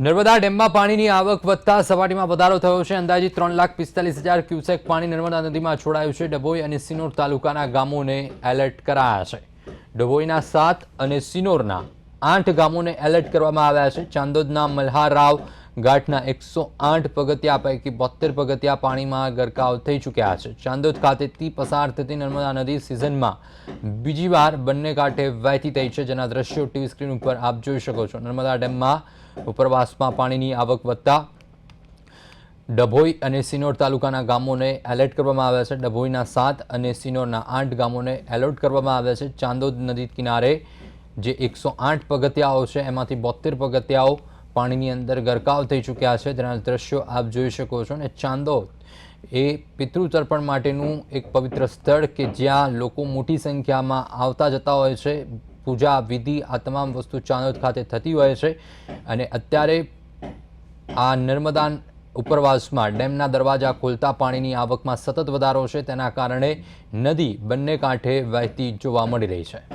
નર્મદા ડેમમાં પાણીની આવક વધતા સપાટીમાં વધારો થયો છે. અંદાજે ત્રણ લાખ પિસ્તાલીસ હજાર ક્યુસેક પાણી નર્મદા નદીમાં છોડાયું છે. ડભોઈ અને સિનોર તાલુકાના ગામોને એલર્ટ કરાયા છે. ડભોઈના સાત અને સિનોરના આઠ ગામોને એલર્ટ કરવામાં આવ્યા છે. ચાંદોદના મલ્હારરાવ ઘાટના એકસો આઠ પગથિયા પૈકી બોતેર પગથિયા પાણીમાં ગરકાવ થઈ ચૂક્યા છે. ચાંદોદ ખાતેથી પસાર થતી નર્મદા નદી સિઝનમાં બીજી વાર બંને કાંઠે વહેતી થઈ છે. જેના દ્રશ્યો ટીવી સ્ક્રીન ઉપર આપ જોઈ શકો છો. નર્મદા ડેમમાં ઉપરવાસમાં પાણીની આવક વધતા ડભોઈ અને સિનોર તાલુકાના ગામોને એલર્ટ કરવામાં આવ્યા છે. ડભોઈના સાત અને સિનોરના આઠ ગામોને એલર્ટ કરવામાં આવ્યા છે. ચાંદોદ નદી કિનારે જે એકસો આઠ પગથિયાઓ છે, એમાંથી બોતેર પગથિયાઓ પાણીની અંદર ગરકાવ થઈ ચૂક્યા છે. તેના દ્રશ્યો આપ જોઈ શકો છો. અને ચાંદોદ એ પિતૃતર્પણ માટેનું એક પવિત્ર સ્થળ કે જ્યાં લોકો મોટી સંખ્યામાં આવતા જતા હોય છે. પૂજા, વિધિ આ તમામ વસ્તુ ચાંદોદ ખાતે થતી હોય છે. અને અત્યારે આ નર્મદા ઉપરવાસમાં, ડેમના દરવાજા ખોલતા પાણીની આવકમાં સતત વધારો છે. તેના કારણે નદી બંને કાંઠે વહેતી જોવા મળી રહી છે.